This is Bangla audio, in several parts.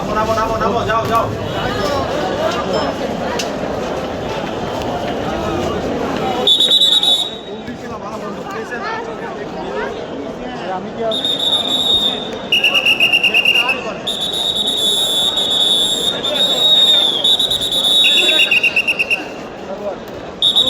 নামো নামো নামো নামো যাও যাও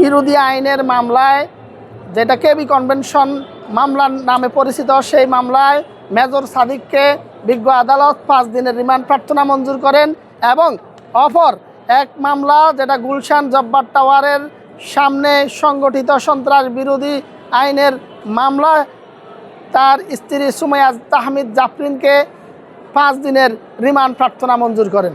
বিরোধী আইনের মামলায়, যেটা কেবি কনভেনশন মামলার নামে পরিচিত, সেই মামলায় মেজর সাদিককে বিজ্ঞ আদালত পাঁচ দিনের রিমান্ড প্রার্থনা মঞ্জুর করেন এবং অপর এক মামলা, যেটা গুলশান জব্বার টাওয়ারের সামনে সংগঠিত সন্ত্রাস বিরোধী আইনের মামলা, তার স্ত্রী সুমাইয়া তাহমিদ জাফরিনকে পাঁচ দিনের রিমান্ড প্রার্থনা মঞ্জুর করেন।